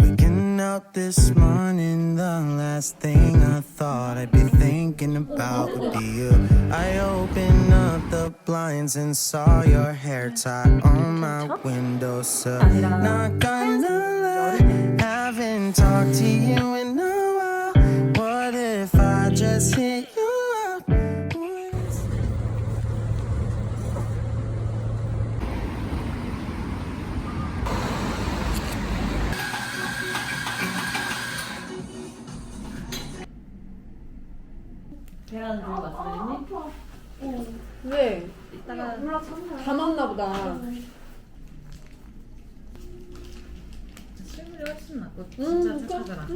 Waking up this morning, the last thing I thought I'd be thinking about would be you. I opened up the blinds and saw your hair tied on my windowsill. Not gonna lie, haven't talked to you in a while. What if I just hit 들고 왔어, 그랬니? 왜? 이따가 담았나 보다. 실물이 훨씬 낫고 음, 진짜 진짜? 착하더라.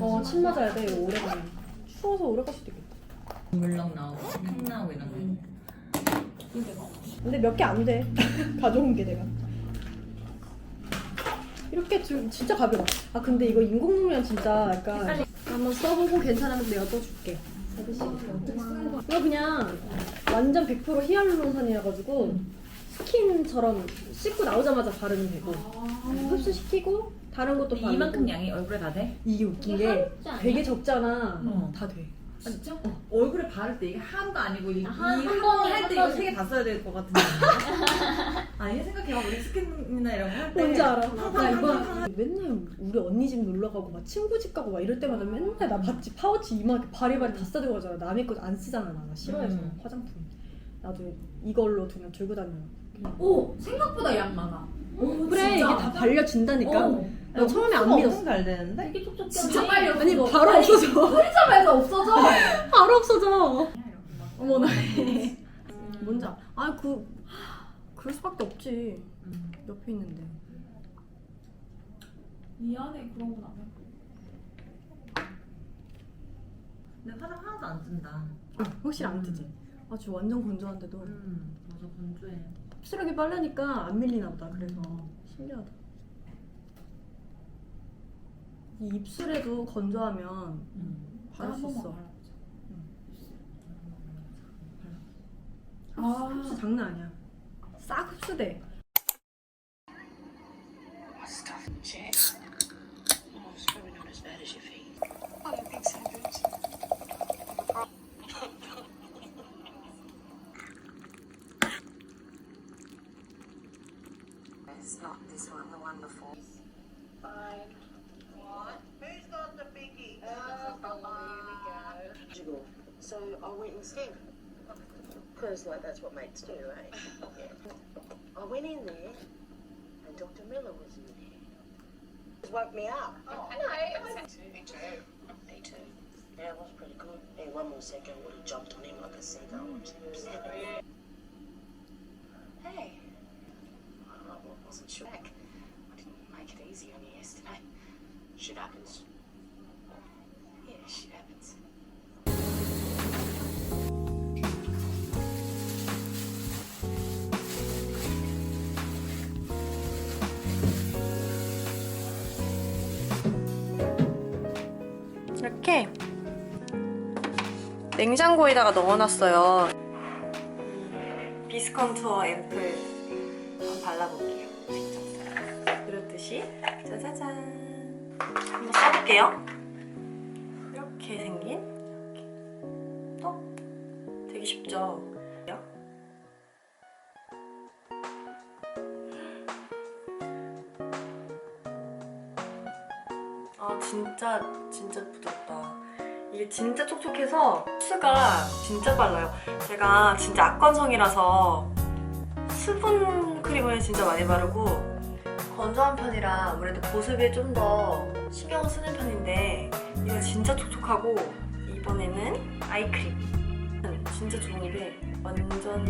어, 침 맞아야 돼. 이거 오래 가면. 추워서 오래 갈 수도 있겠다. 물렁 나오고 탁 나오고 이런 거. 근데 몇 개 안 돼. 가져온 게 내가. 이렇게 주, 진짜 가벼워. 아 근데 이거 인공눈이랑 진짜 약간 한번 써보고 괜찮으면 내가 또 줄게. 이거 그냥 완전 100% 히알루론산이라 가지고 스킨처럼 씻고 나오자마자 바르면 되고 흡수시키고 다른 것도 바르고 이만큼 양이 얼굴에 다 돼? 이게 웃긴 게 되게 적잖아. 어. 다 돼. 진짜? 어. 얼굴에 바를 때 이게 한거 아니고 이, 한- 이한한 번에 번할때 이거 한 세 개 다 써야 될 것 같은데. 아니 생각해봐 우리 스킨이나 이런 거 할 때. 뭔지 알아? 한나 번, 이거 맨날 우리 언니 집 놀러 가고 막 친구 집 가고 막 이럴 때마다 맨날 나 봤지 파우치 이만하게 바리바리 다 싸들고 가잖아 남의 거 안 쓰잖아 나, 나 싫어해서 음. 화장품 나도 이걸로 그냥 들고 다녀 오 생각보다 양 많아. 오, 그래 이게 다 발려진다니까 어, 나 처음에 안 믿었어 잘 되는데? 되게 촉촉해. 진짜 빨리 없어. 아니 바로 없어져 편의점에서 없어져. 바로 없어져 어머 나 뭔지 알아 아그 그럴 수밖에 없지 음. 옆에 있는데 미안해 그런 건 아니야. 근데 화장 하나도 안 든다. 확실히 안 뜨지 아 저 완전 건조한데도 음 맞아 건조해. 흡수력이 빠르니까 안 밀리나 보다 그래서 신기하다 이 입술에도 건조하면 음. 바를 수 있어. 아. 흡수 장난 아니야. 싹 흡수돼 Because like that's what mates do, eh? yeah. I went in there and Dr. Miller was in there. It woke me up. Oh, no, I know. Me too. Me too. Yeah, it was pretty good. Hey, one more second would have jumped on him like a seagull. Hey. I wasn't sure. I didn't make it easy on you yesterday. Shit happens. Yeah, shit happens. 이렇게 냉장고에다가 넣어놨어요. 비스 컨투어 앰플 한번 발라볼게요. 직접 그렇듯이. 짜자잔. 한번 써볼게요. 이렇게 생긴. 이렇게. 또 되게 쉽죠 아 진짜 진짜 부드럽다. 이게 진짜 촉촉해서 흡수가 진짜 빨라요. 제가 진짜 악건성이라서 수분 크림을 진짜 많이 바르고 건조한 편이라 아무래도 보습에 좀 더 신경을 쓰는 편인데 이거 진짜 촉촉하고 이번에는 아이크림. 진짜 좋은 게 완전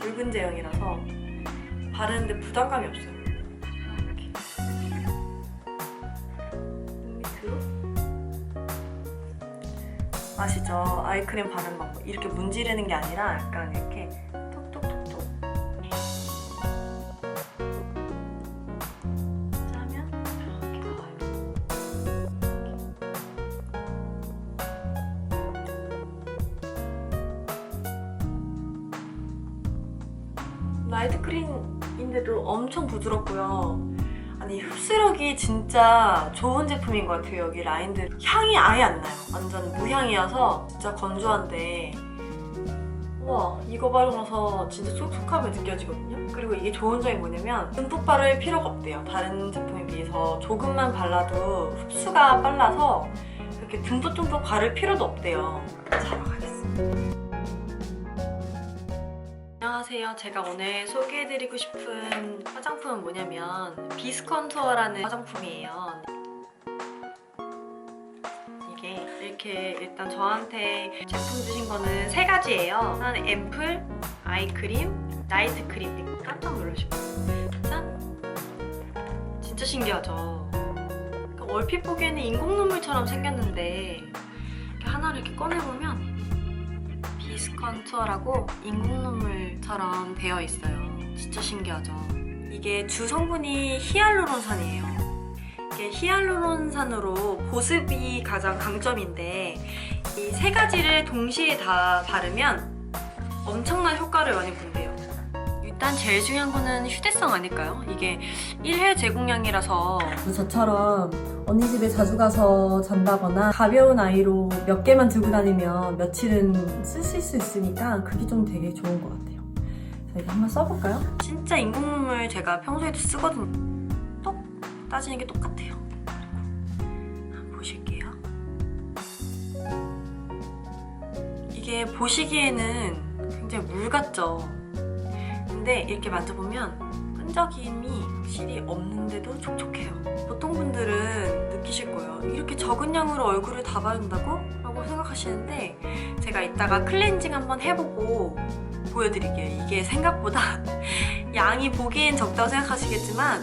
붉은 제형이라서 바르는데 부담감이 없어요 아시죠? 아이크림 바르는 방법 이렇게 문지르는 게 아니라 약간 이렇게 톡톡톡톡 짜면 이렇게 나와요 나이트 크림인데도 엄청 부드럽고요. 아니 흡수력이 진짜 좋은 제품인 것 같아요. 여기 라인들 향이 아예 안 나요. 완전 무향이어서 진짜 건조한데 와 이거 바르고 나서 진짜 촉촉함이 느껴지거든요. 그리고 이게 좋은 점이 뭐냐면 듬뿍 바를 필요가 없대요. 다른 제품에 비해서 조금만 발라도 흡수가 빨라서 이렇게 듬뿍듬뿍 바를 필요도 없대요. 자러 가겠습니다. 안녕하세요. 제가 오늘 소개해드리고 싶은 화장품은 뭐냐면 비스컨투어라는 화장품이에요. 이게 이렇게 일단 저한테 제품 주신 거는 세 가지예요. 하나는 앰플, 아이크림, 나이트 크림. 깜짝 놀라실 거예요. 짠! 진짜 신기하죠? 그러니까 얼핏 보기에는 인공 눈물처럼 생겼는데 이렇게 하나를 이렇게 꺼내보면 비스컨투어라고 인공 눈물 처럼 되어 있어요. 진짜 신기하죠? 이게 주 성분이 히알루론산이에요. 이게 히알루론산으로 보습이 가장 강점인데 이 세 가지를 동시에 다 바르면 엄청난 효과를 많이 본대요. 일단 제일 중요한 거는 휴대성 아닐까요? 이게 1회 제공량이라서 저처럼 언니 집에 자주 가서 잔다거나 가벼운 아이로 몇 개만 들고 다니면 며칠은 쓰실 수 있으니까 그게 좀 되게 좋은 것 같아요. 자, 이거 한번 써볼까요? 진짜 인공 눈물 제가 평소에도 쓰거든요. 똑 따지는 게 똑같아요. 보실게요. 이게 보시기에는 굉장히 물 같죠. 근데 이렇게 만져보면 끈적임이 확실히 없는데도 촉촉해요. 보통 분들은 느끼실 거예요. 이렇게 적은 양으로 얼굴을 다 바른다고? 라고 생각하시는데 제가 이따가 클렌징 한번 해보고 보여드릴게요. 이게 생각보다 양이 보기엔 적다고 생각하시겠지만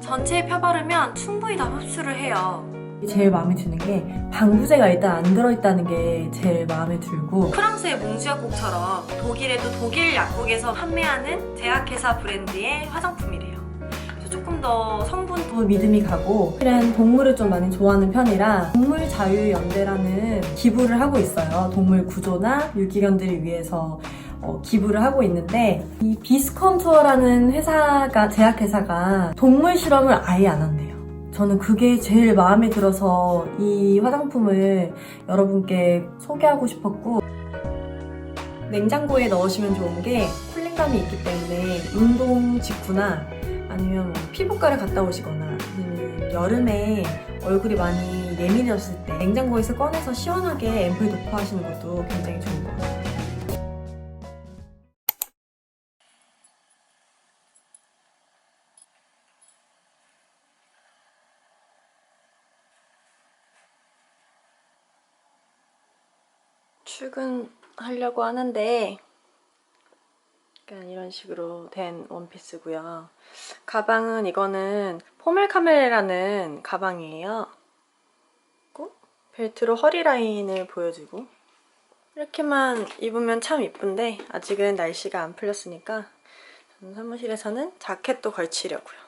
전체에 펴바르면 충분히 다 흡수를 해요. 제일 마음에 드는 게 방부제가 일단 안 들어있다는 게 제일 마음에 들고 프랑스의 몽주 약국처럼 독일에도 독일 약국에서 판매하는 제약회사 브랜드의 화장품이래요. 그래서 조금 더 성분 또 믿음이 가고 실은 동물을 좀 많이 좋아하는 편이라 동물 자유 연대라는 기부를 하고 있어요. 동물 구조나 유기견들을 위해서 어, 기부를 하고 있는데 이 비스컨투어라는 회사가 제약회사가 동물 실험을 아예 안 한대요. 저는 그게 제일 마음에 들어서 이 화장품을 여러분께 소개하고 싶었고 냉장고에 넣으시면 좋은 게 쿨링감이 있기 때문에 운동 직후나 아니면 뭐 피부과를 갔다 오시거나 여름에 얼굴이 많이 예민해졌을 때 냉장고에서 꺼내서 시원하게 앰플 도포하시는 것도 굉장히 좋은 출근하려고 하는데 약간 이런 식으로 된 원피스고요. 가방은 이거는 포멜 카멜라는 가방이에요. 벨트로 허리 라인을 보여주고 이렇게만 입으면 참 이쁜데 아직은 날씨가 안 풀렸으니까 저는 사무실에서는 자켓도 걸치려고요.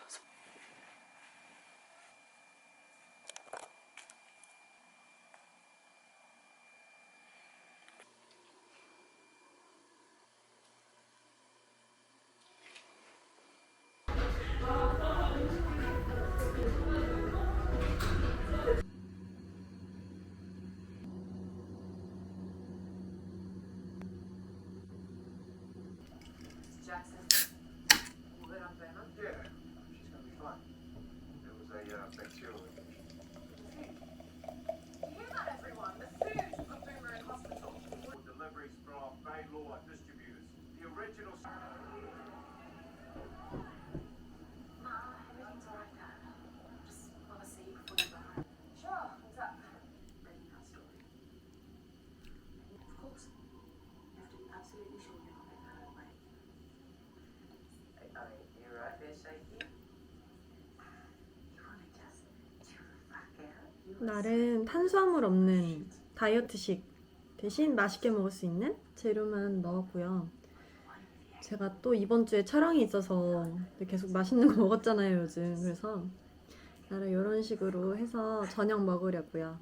It? Yeah, she's gonna be was a uh, bacterial. Hear everyone? The in hospital. Deliveries from Distributors. The original. 날은 탄수화물 없는 다이어트식 대신 맛있게 먹을 수 있는 재료만 넣었고요. 제가 또 이번 주에 촬영이 있어서 계속 맛있는 거 먹었잖아요, 요즘. 그래서 나를 이런 식으로 해서 저녁 먹으려고요.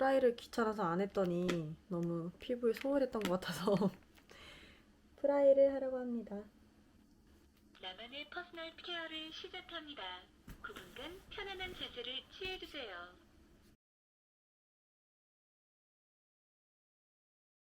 프라이를 귀찮아서 안 했더니 너무 피부에 소홀했던 것 같아서 프라이를 하려고 합니다. 나만의 퍼스널 케어를 시작합니다. 9분간 편안한 자세를 취해주세요.